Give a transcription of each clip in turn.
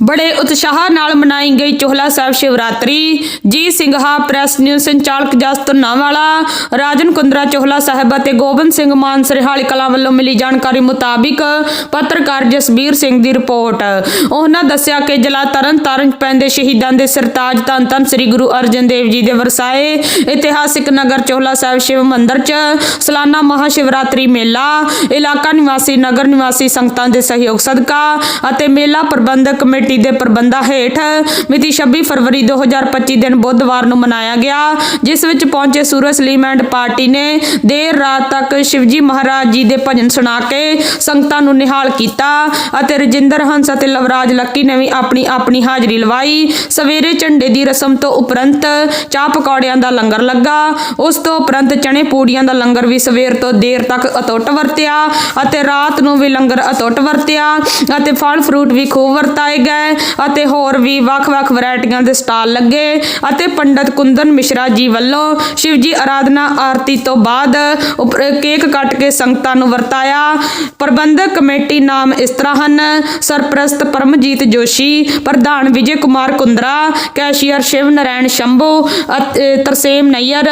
ਬੜੇ ਉਤਸ਼ਾਹ ਨਾਲ ਮਨਾਈ ਗਈ ਚੋਹਲਾ ਸਾਹਿਬ ਸ਼ਿਵਰਾਤਰੀ। ਜੀ ਸਿੰਘਾ, ਪ੍ਰੈਸ ਨਿਊਜ਼ ਸੰਚਾਲਕ ਜਸਤ ਨਾਵਾਲਾ, ਰਾਜਨ ਕੁੰਦਰਾ ਚੋਹਲਾ ਸਾਹਿਬ ਅਤੇ ਗੋਬਿੰਦ ਸਿੰਘ ਮਾਨ ਸਰਹਾਲੀ ਕਲਾਂ ਵੱਲੋਂ ਮਿਲੀ ਜਾਣਕਾਰੀ ਮੁਤਾਬਿਕ ਪੱਤਰਕਾਰ ਜਸਬੀਰ ਸਿੰਘ ਦੀ ਰਿਪੋਰਟ। ਉਹਨਾਂ ਦੱਸਿਆ ਕਿ ਜ਼ਿਲ੍ਹਾ ਤਰਨ ਤਾਰਨ ਪੈਂਦੇ ਸ਼ਹੀਦਾਂ ਦੇ ਸਰਤਾਜ ਧੰਨ ਧੰਨ ਸ੍ਰੀ ਗੁਰੂ ਅਰਜਨ ਦੇਵ ਜੀ ਦੇ ਵਰਸਾਏ। ਇਤਿਹਾਸਿਕ ਨਗਰ ਚੋਹਲਾ ਸਾਹਿਬ ਸ਼ਿਵ ਮੰਦਿਰ 'ਚ ਸਾਲਾਨਾ ਮਹਾ ਸ਼ਿਵਰਾਤਰੀ ਮੇਲਾ, ਇਲਾਕਾ ਨਿਵਾਸੀ, ਨਗਰ ਨਿਵਾਸੀ ਸੰਗਤਾਂ ਦੇ ਸਹਿਯੋਗ ਸਦਕਾ ਅਤੇ ਮੇਲਾ ਪ੍ਰਬੰਧਕ ਕਮੇਟੀ ਦੇ ਪ੍ਰਬੰਧਾਂ ਹੇਠ ਮਿਤੀ 26 ਫਰਵਰੀ 2025 ਦਿਨ ਬੁੱਧਵਾਰ ਨੂੰ ਮਨਾਇਆ ਗਿਆ, ਜਿਸ ਵਿੱਚ ਪਹੁੰਚੇ ਸੂਰਜ ਸਲੀਮ ਐਂਡ ਪਾਰਟੀ ਨੇ ਦੇਰ ਰਾਤ ਤੱਕ ਸ਼ਿਵਜੀ ਮਹਾਰਾਜ ਜੀ ਦੇ ਭਜਨ ਸੁਣਾ ਕੇ ਸੰਗਤਾਂ ਨੂੰ ਨਿਹਾਲ ਕੀਤਾ ਅਤੇ ਰਜਿੰਦਰ ਹੰਸ ਅਤੇ ਲਵਰਾਜ ਲੱਕੀ ਨੇ ਵੀ ਆਪਣੀ ਆਪਣੀ ਹਾਜ਼ਰੀ ਲਵਾਈ। ਸਵੇਰੇ ਝੰਡੇ ਦੀ ਰਸਮ ਤੋਂ ਉਪਰੰਤ ਚਾਹ ਪਕੌੜਿਆਂ ਦਾ ਲੰਗਰ ਲੱਗਾ। ਉਸ ਤੋਂ ਉਪਰੰਤ ਚਣੇ ਪੂੜੀਆਂ ਦਾ ਲੰਗਰ ਵੀ ਸਵੇਰ ਤੋਂ ਦੇਰ ਤੱਕ ਅਤੁੱਟ ਵਰਤਿਆ ਅਤੇ ਰਾਤ ਨੂੰ ਵੀ ਲੰਗਰ ਅਤੁੱਟ ਵਰਤਿਆ ਅਤੇ ਫਲ ਫਰੂਟ ਵੀ ਖੂਬ ਵਰਤਾਏ ਗਏ। ਅਤੇ ਹੋਰ ਵੀ ਵੱਖ-ਵੱਖ ਵੈਰਾਈਟੀਆਂ ਦੇ ਸਟਾਲ ਲੱਗੇ ਅਤੇ ਪੰਡਤ ਕੁੰਦਨ ਮਿਸ਼ਰਾ ਜੀ ਵੱਲੋਂ ਸ਼ਿਵਜੀ ਆਰਾਧਨਾ ਆਰਤੀ ਤੋਂ ਬਾਅਦ ਕੇਕ ਕੱਟ ਕੇ ਸੰਗਤਾਂ ਨੂੰ ਵਰਤਾਇਆ। ਪ੍ਰਬੰਧਕ ਕਮੇਟੀ ਨਾਮ ਇਸ ਤਰ੍ਹਾਂ ਹਨ, ਸਰਪ੍ਰਸਤ ਪਰਮਜੀਤ ਜੋਸ਼ੀ, ਪ੍ਰਧਾਨ ਵਿਜੇ ਕੁਮਾਰ ਕੁੰਦਰਾ, ਕੈਸ਼ੀਅਰ ਸ਼ਿਵ ਨਰੈਣ ਸ਼ੰਭੂ ਅਤੇ ਤਰਸੇਮ ਨਈਅਰ,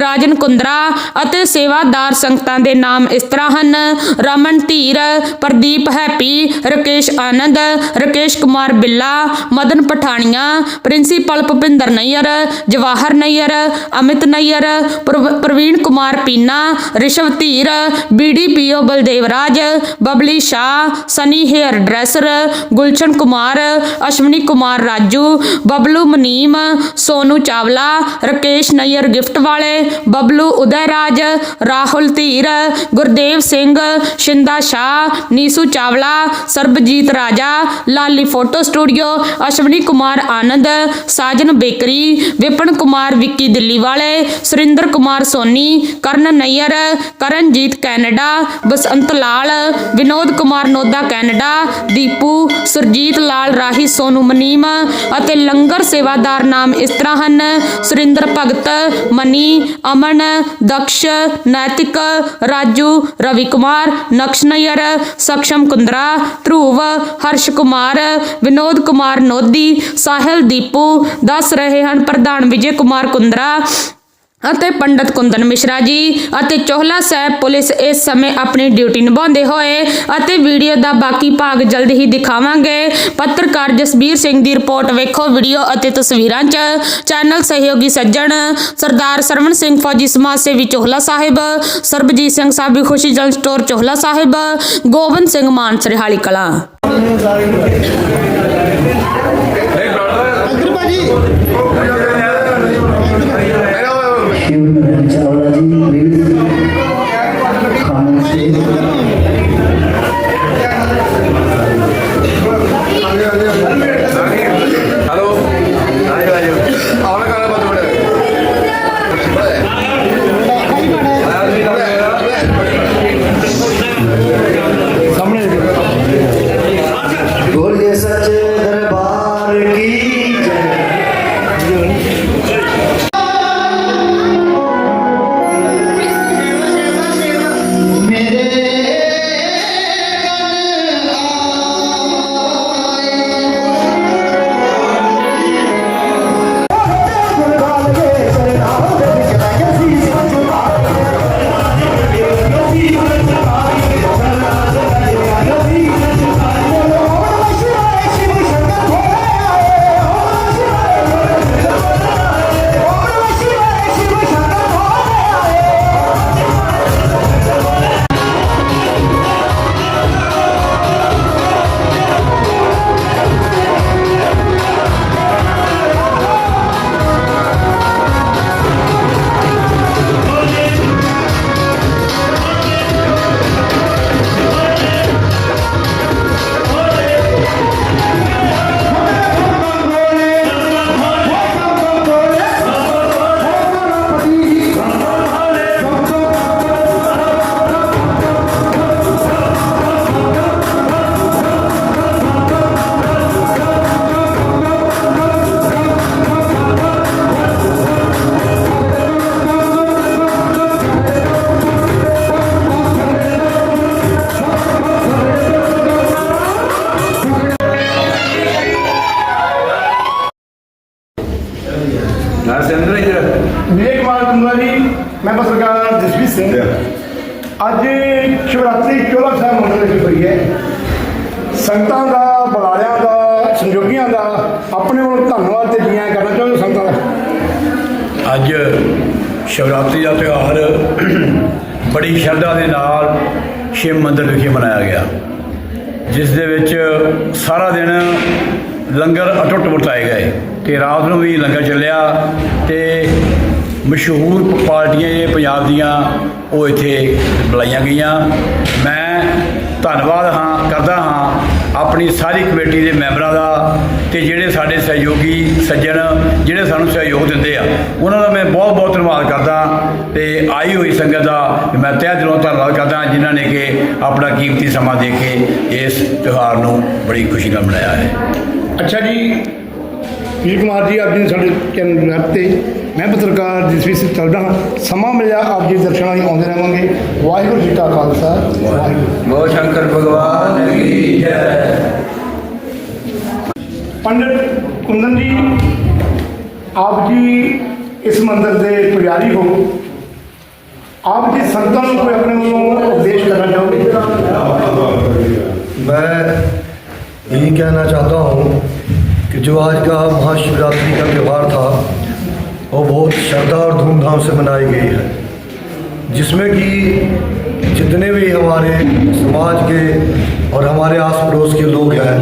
ਰਾਜਨ ਕੁੰਦਰਾ ਅਤੇ ਸੇਵਾਦਾਰ ਸੰਗਤਾਂ ਦੇ ਨਾਮ ਇਸ ਤਰ੍ਹਾਂ ਹਨ। Raman Dhir, Pradeep happy, Rakesh Anand, Rakesh Kumar ਬਿੱਲਾ ਮਦਨ ਪਠਾਣੀਆਂ ਪ੍ਰਿੰਸੀਪਲ ਭੁਪਿੰਦਰ ਨਈਅਰ ਜਵਾਹਰ ਨਈਅਰ ਅਮਿਤ ਨਈਅਰ ਪ੍ਰਵ- ਪ੍ਰਵੀਨ ਕੁਮਾਰ ਪੀਨਾ Rishav Dhir BDPO Baldev Raj Babli Shah Sunny hairdresser Gulshan Kumar Ashwani Kumar Raju Bablu ਮਨੀਮ Sonu Chawla Rakesh Nayar gift ਵਾਲੇ ਬਬਲੂ ਉਦੈ ਰਾਜ ਰਾਹੁਲ ਧੀਰ ਗੁਰਦੇਵ ਸਿੰਘ ਸ਼ਿੰਦਾ ਸ਼ਾਹ ਨੀਸੂ Chawla Sarabjit Raja Lali photo studio Ashwani Kumar Anand, Sajan bakery, Vipan Kumar, Vicky Delhi ਵਾਲੇ Surinder Kumar Soni, Karan Nayyar, Karanjit Canada, Basant Lal, Vinod Kumar ਨੋਦਾ Canada, Deepu, Surjit Lal Rahi Sonu ਮਨੀਮ ਅਤੇ ਲੰਗਰ ਸੇਵਾਦਾਰ ਨਾਮ ਇਸ ਤਰ੍ਹਾਂ ਹਨ, ਸੁਰਿੰਦਰ ਭਗਤ, ਮਨੀ, ਅਮਨ, ਦਕਸ਼, ਨੈਤਿਕ, ਰਾਜੂ, ਰਵੀ ਕੁਮਾਰ, ਨਕਸ਼ ਨਈਅਰ ਸਕਸ਼ਮ ਕੁੰਦਰਾ, ਧਰੂਵ, ਹਰਸ਼ ਕੁਮਾਰ ਵਿਨੋਦ ਕੁਮਾਰ ਨੋਦੀ, ਸਾਹਿਲ ਦੀਪੂ ਦੱਸ ਰਹੇ ਹਨ। ਪ੍ਰਧਾਨ ਵਿਜੇ ਕੁਮਾਰ ਕੁੰਦਰਾ ਅਤੇ ਪੰਡਤ ਕੁੰਦਨ ਮਿਸ਼ਰਾ ਜੀ ਅਤੇ ਚੋਹਲਾ ਸਾਹਿਬ ਪੁਲਿਸ ਇਸ ਸਮੇਂ ਆਪਣੀ ਡਿਊਟੀ ਨਿਭਾਉਂਦੇ ਹੋਏ ਅਤੇ ਵੀਡੀਓ ਦਾ ਬਾਕੀ ਭਾਗ ਜਲਦ ਹੀ ਦਿਖਾਵਾਂਗੇ। ਪੱਤਰਕਾਰ ਜਸਬੀਰ ਸਿੰਘ ਦੀ ਰਿਪੋਰਟ ਵੇਖੋ। ਵੀਡੀਓ ਅਤੇ ਤਸਵੀਰਾਂ 'ਚ ਚੈਨਲ ਸਹਿਯੋਗੀ ਸੱਜਣ ਸਰਦਾਰ ਸਰਵਣ ਸਿੰਘ ਫੌਜੀ ਸਮਾਜ ਸੇਵੀ ਚੋਹਲਾ ਸਾਹਿਬ, ਸਰਬਜੀਤ ਸਿੰਘ ਸਾਬੀ ਖੁਸ਼ੀ ਜਲ ਸਟੋਰ ਚੋਹਲਾ ਸਾਹਿਬ, ਗੋਬਿੰਦ ਸਿੰਘ ਮਾਨ ਸਰਹਾਲੀ ਕਲਾਂ। ਅੱਜ ਸ਼ਿਵਰਾਤਰੀ ਚੋਲਾ ਸਾਹਿਬ ਮੰਦਰ ਵਿੱਚ ਹੋਈ ਹੈ। ਸੰਗਤਾਂ ਦਾ, ਬੁਲਾਰਿਆਂ ਦਾ ਸੰਯੋਗੀਆਂ ਦਾ ਆਪਣੇ ਵੱਲੋਂ ਧੰਨਵਾਦ ਤੇ ਜੀਆਂ ਕਰਨਾ ਚਾਹੁੰਦੇ ਸੰਗਤਾਂ ਦਾ? ਅੱਜ ਸ਼ਿਵਰਾਤਰੀ ਦਾ ਤਿਉਹਾਰ ਬੜੀ ਸ਼ਰਧਾ ਦੇ ਨਾਲ ਸ਼ਿਵ ਮੰਦਰ ਵਿਖੇ ਮਨਾਇਆ ਗਿਆ। ਜਿਸ ਦੇ ਵਿੱਚ ਸਾਰਾ ਦਿਨ ਲੰਗਰ ਅਟੁੱਟ ਵਰਤਾਏ ਗਏ ਤੇ ਰਾਤ ਨੂੰ ਵੀ ਲੰਗਰ ਚੱਲਿਆ ਤੇ ਮਸ਼ਹੂਰ ਪਾਰਟੀਆਂ ਇਹ ਪੰਜਾਬ ਦੀਆਂ ਉਹ ਇੱਥੇ ਬੁਲਾਈਆਂ ਗਈਆਂ। ਮੈਂ ਧੰਨਵਾਦ ਹਾਂ, ਕਰਦਾ ਹਾਂ ਆਪਣੀ ਸਾਰੀ ਕਮੇਟੀ ਦੇ ਮੈਂਬਰਾਂ ਦਾ ਤੇ ਜਿਹੜੇ ਸਾਡੇ ਸਹਿਯੋਗੀ ਸੱਜਣ, ਜਿਹੜੇ ਸਾਨੂੰ ਸਹਿਯੋਗ ਦਿੰਦੇ ਆ, ਉਹਨਾਂ ਦਾ ਮੈਂ ਬਹੁਤ ਬਹੁਤ ਧੰਨਵਾਦ ਕਰਦਾ ਤੇ ਆਈ ਹੋਈ ਸੰਗਤ ਦਾ ਮੈਂ ਤਹਿ ਦਿਲੋਂ ਧੰਨਵਾਦ ਕਰਦਾ ਜਿਨ੍ਹਾਂ ਨੇ ਕਿ ਆਪਣਾ ਕੀਮਤੀ ਸਮਾਂ ਦੇ ਕੇ ਇਸ ਤਿਉਹਾਰ ਨੂੰ ਬੜੀ ਖੁਸ਼ੀ ਨਾਲ ਮਨਾਇਆ ਹੈ। ਅੱਛਾ ਜੀ ਵੀਰ ਕੁਮਾਰ ਜੀ ਆਪ ਸਾਡੇ ਚੈਨਲ ਤੇ ਮੈਂ ਪੱਤਰਕਾਰ ਜਸਵੀਰ ਸਿੰਘ ਚੱਲਦਾ ਹਾਂ ਸਮਾਂ ਮਿਲਿਆ ਆਪ ਜੀ ਦੇ ਦਰਸ਼ਨਾਂ ਲਈ ਆਉਂਦੇ ਰਹਾਂਗੇ ਵਾਹਿਗੁਰੂ ਜੀ ਕਾ ਖਾਲਸਾ ਵਾਹਿਗੁਰੂ ਬੋ ਸ਼ੰਕਰ ਭਗਵਾਨ ਕੀ ਜੈ ਪੰਡਿਤ ਕੁੰਦਨ ਜੀ ਆਪ ਜੀ ਇਸ ਮੰਦਰ ਦੇ ਪੁਜਾਰੀ ਹੋ ਆਪ ਜੀ ਸੰਤਾਂ ਨੂੰ ਕੋਈ ਆਪਣੇ ਵੱਲੋਂ ਉਪਦੇਸ਼ ਕਰਨਾ ਚਾਹੋਗੇ मैं यही कहना चाहता हूँ कि जो आज का महाशिवरात्रि का त्यौहार था वो बहुत श्रद्धा और धूमधाम से मनाई गई है। जिसमें कि जितने भी हमारे समाज के और हमारे आस पड़ोस के लोग हैं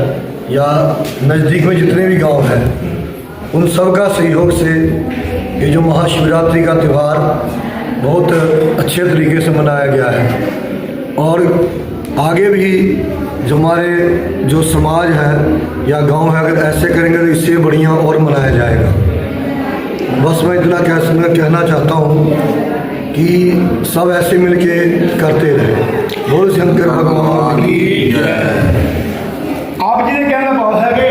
या नज़दीक में जितने भी गाँव हैं, उन सब का सहयोग से ये जो महाशिवरात्रि का त्यौहार बहुत अच्छे तरीके से मनाया गया है। और आगे भी जो हमारे जो समाज है या गाँव है, अगर ऐसे करेंगे तो इससे बढ़िया और मनाया जाएगा। बस मैं इतना कह मैं कहना चाहता हूँ कि सब ऐसे मिलके करते रहे बोल शंकर भगवान की ਆਪ ਜੀ ਦੇ ਕਹਿਣ ਦਾ ਭਾਵ ਹੈ ਕਿ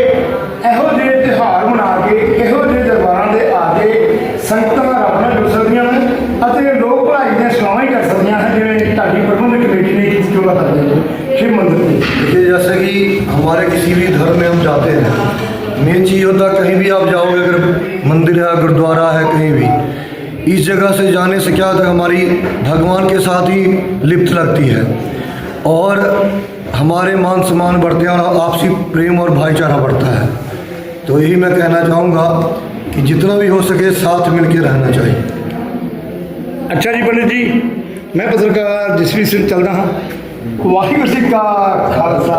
ਇਹੋ ਜਿਹੇ ਤਿਉਹਾਰ ਮਨਾ ਕੇ ਇਹੋ ਜਿਹੇ ਦਰਬਾਰਾਂ ਦੇ ਆ ਕੇ ਸੰਗਤਾਂ ਰੱਬ ਨਾਲ ਜੁੜ ਸਕਦੀਆਂ ਨੇ ਅਤੇ ਲੋਕ ਭਲਾਈ ਦੀਆਂ ਸੇਵਾਵਾਂ ਹੀ ਕਰ ਸਕਦੀਆਂ ਹਨ ਜਿਵੇਂ ਢਾਡੀ ਪ੍ਰਬੰਧਕ ਕਮੇਟੀ ਨੇ ਕੀਤੀ ਚੋਲਾ ਕਰਦੇ ਨੇ ਸ਼ਿਵ ਮੰਦਿਰ ਦੀ देखिए जैसे कि हमारे किसी भी धर्म में हम जाते हैं मेन चीज़ होता कहीं भी आप जाओगे अगर मंदिर है गुरुद्वारा है कहीं भी इस जगह से जाने से क्या होता हमारी भगवान के साथ ही लिप्त लगती है। और हमारे मान सम्मान बढ़ते हैं और आपसी प्रेम और भाईचारा बढ़ता है। तो यही मैं कहना चाहूँगा कि जितना भी हो सके साथ मिल के रहना चाहिए। अच्छा जी पंडित जी मैं पत्रकार जसवीर सिंह चल रहा हूँ। वाहिगुरु जी का खालसा।